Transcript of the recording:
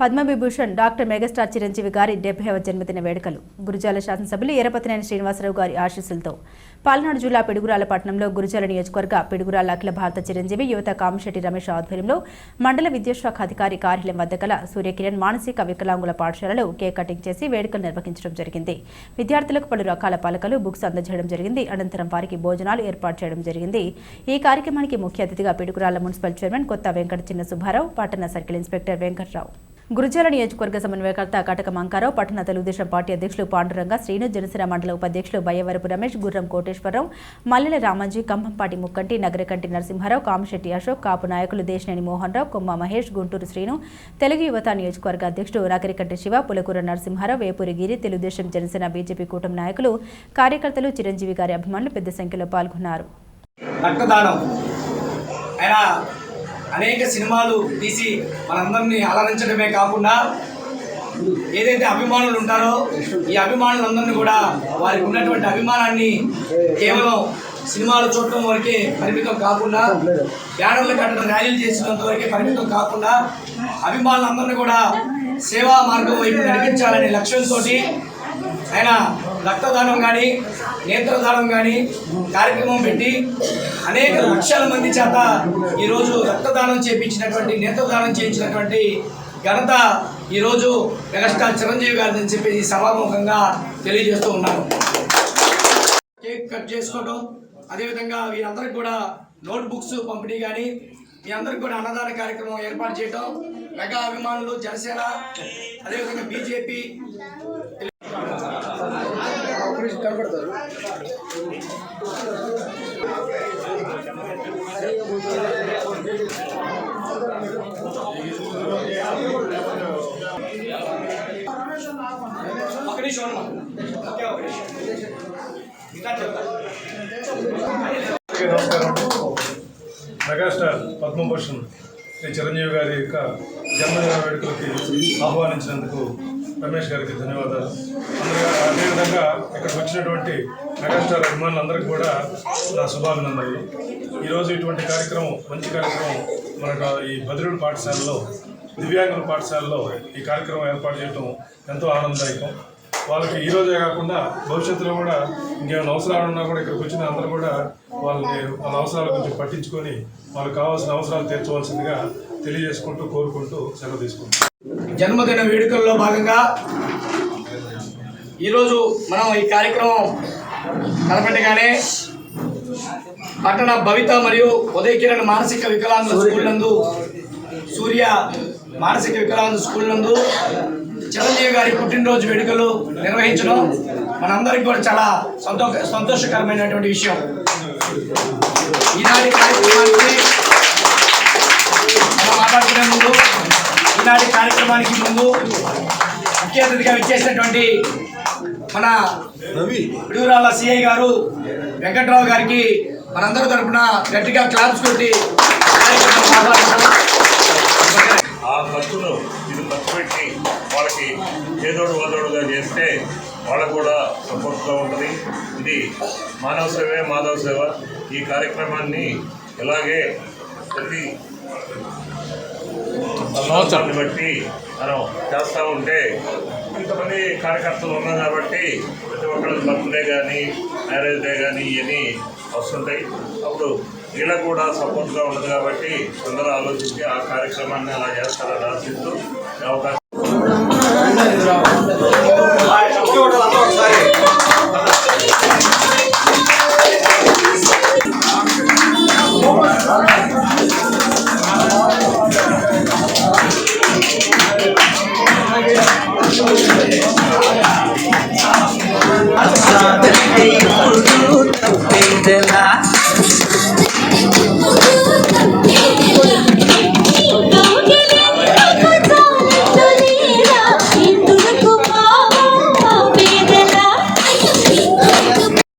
Padma Vibhushan doctor megastar Chiranjeevi గారి డెబ్బైవ జన్మదిన వేడుకలు. గురుజాల శాసనసభ్యులు ఎరపతినేని శ్రీనివాసరావు గారి ఆశీస్సులతో పాలనాడు జిల్లా పిడుగురాల పట్టణంలో గురుజాల నియోజకవర్గ పిడుగురాల అఖిల భారత చిరంజీవి యువత కామిశెట్టి రమేష్ ఆధ్వర్యంలో మండల విద్యాశాఖ అధికారి కార్యాలయం వద్ద గల సూర్యకిరణ్ మానసిక వికలాంగుల పాఠశాలలో కేక్ కటింగ్ చేసి వేడుకలు నిర్వహించడం జరిగింది. విద్యార్థులకు పలు రకాల పలకలు బుక్స్ అందజేయడం జరిగింది. అనంతరం వారికి భోజనాలు ఏర్పాటు చేయడం జరిగింది. ఈ కార్యక్రమానికి ముఖ్య అతిథిగా పిడుగురాల మున్సిపల్ చైర్మన్ కొత్త వెంకట చిన్న సుబ్బారావు పట్టణ సర్కిల్ ఇన్స్పెక్టర్ వెంకట్రావు. గురుజాల నియోజకవర్గ సమన్వయకర్త కటక మంకారావు పట్టణ తెలుగుదేశం పార్టీ అధ్యక్షులు పాండురంగ శ్రీను జనసేన మండల ఉపాధ్యక్షులు బయ్యవరపు రమేష్ గుర్రం కోటేశ్వరరావు మల్లెల రామాజీ కంభంపాటి ముక్కంటి నగరకంటి నరసింహారావు కామశెట్టి అశోక్ కాపు నాయకులు దేశనేని మోహన్ రావు కొమ్మ మహేష్ గుంటూరు శ్రీను తెలుగు యువత నియోజకవర్గ అధ్యక్షుడు నగరికంటి శివ పులకూర నరసింహారావు వేపూరి గిరి తెలుగుదేశం జనసేన బీజేపీ కూటమి నాయకులు కార్యకర్తలు చిరంజీవి గారి అభిమానులు పెద్ద సంఖ్యలో పాల్గొన్నారు. రక్తదానం. ఆయన అనేక సినిమాలు తీసి మనందరినీ అలరించడమే కాకుండా ఏదైతే అభిమానులు ఉంటారో ఈ అభిమానులందరినీ కూడా వారికి ఉన్నటువంటి అభిమానాన్ని కేవలం సినిమాలు చూడటం వరకే పరిమితం కాకుండా బ్యానర్లు కట్టడం ర్యాలీలు చేసినంత వరకే పరిమితం కాకుండా అభిమానులందరినీ కూడా సేవా మార్గం వైపు నడిపించాలనే లక్ష్యంతో ఆయన రక్తదానం కానీ నేత్రదానం కానీ కార్యక్రమం పెట్టి అనేక లక్షల మంది చేత ఈరోజు రక్తదానం చేయించినటువంటి నేత్రదానం చేయించినటువంటి ఘనత ఈరోజు మెగాస్టార్ చిరంజీవి గారిని చెప్పి సభాముఖంగా తెలియజేస్తూ ఉన్నాను. కేక్ కట్ చేసుకోవడం అదేవిధంగా వీరందరికి కూడా నోట్ బుక్స్ పంపిణీ కానీ మీ అందరికి కూడా అన్నదాన కార్యక్రమం ఏర్పాటు చేయడం మెగా అభిమానులు జనసేన అదేవిధంగా బీజేపీ కనపడతారు. ఒక నిమిషం అమ్మా. ఓకే ఒక నిమిషం. ఇంకా చెప్తాను అందరికీ నమస్కారం మెగాస్టార్ పద్మభూషణ్ శ్రీ చిరంజీవి గారి యొక్క జన్మదిన వేడుకలకి ఆహ్వానించినందుకు రమేష్ గారికి ధన్యవాదాలు. అదేవిధంగా ఇక్కడికి వచ్చినటువంటి మెగాస్టార్ అభిమానులందరికీ కూడా నా శుభాభినందనలు. ఈరోజు ఇటువంటి కార్యక్రమం మంచి కార్యక్రమం మన ఈ బదిరుడు పాఠశాలలో దివ్యాంగుల పాఠశాలలో ఈ కార్యక్రమం ఏర్పాటు చేయడం ఎంతో ఆనందదాయకం. వాళ్ళకి ఈ రోజే కాకుండా భవిష్యత్తులో కూడా ఇంకేమైనా అవసరాలు ఉన్నా కూడా ఇక్కడికి వచ్చిన అందరూ కూడా వాళ్ళని వాళ్ళ అవసరాల గురించి పట్టించుకొని వాళ్ళకి కావాల్సిన అవసరాలు తీర్చవలసిందిగా తెలియజేసుకుంటూ కోరుకుంటూ సెలవు తీసుకుంటాం జన్మదిన వేడుకల్లో భాగంగా ఈరోజు మనం ఈ కార్యక్రమం తలపెట్టగానే పట్టణ భవిత మరియు ఉదయ కిరణ్ మానసిక వికలాంగుల స్కూల్ నందు సూర్య మానసిక వికలాంగుల స్కూల్ నందు చిరంజీవి గారి పుట్టినరోజు వేడుకలు నిర్వహించడం మనందరికీ కూడా చాలా సంతో సంతోషకరమైనటువంటి విషయం. ఈనాటి కార్యక్రమానికి కార్యక్రమానికి ముందు ముఖ్య అతిథిగా విచ్చేసినటువంటి మన పిడుగురాళ్ళ సిఐ గారు వెంకట్రావు గారికి మనందరి తరపున గట్టిగా క్లాప్స్ కొట్టి. ఆ ఖర్చును ఇది ఖర్చు పెట్టి వాళ్ళకి ఏదోడు వాదోడుగా చేస్తే వాళ్ళకు కూడా సపోర్ట్గా ఉంటుంది. ఇది మానవ సేవే మాధవ సేవ. ఈ కార్యక్రమాన్ని ఇలాగే ప్రతి సంవత్సరాన్ని బట్టి మనం చేస్తూ ఉంటే ఇంతమంది కార్యకర్తలు ఉన్నాం కాబట్టి ప్రతి ఒక్కరికి బర్త్డే కానీ మ్యారేజ్ డే కానీ ఇవన్నీ వస్తుంటాయి. అప్పుడు వీళ్ళకు కూడా సపోర్ట్గా ఉండదు కాబట్టి అందరూ ఆలోచించి ఆ కార్యక్రమాన్ని అలా చేస్తారని ఆశిస్తూ అవకాశం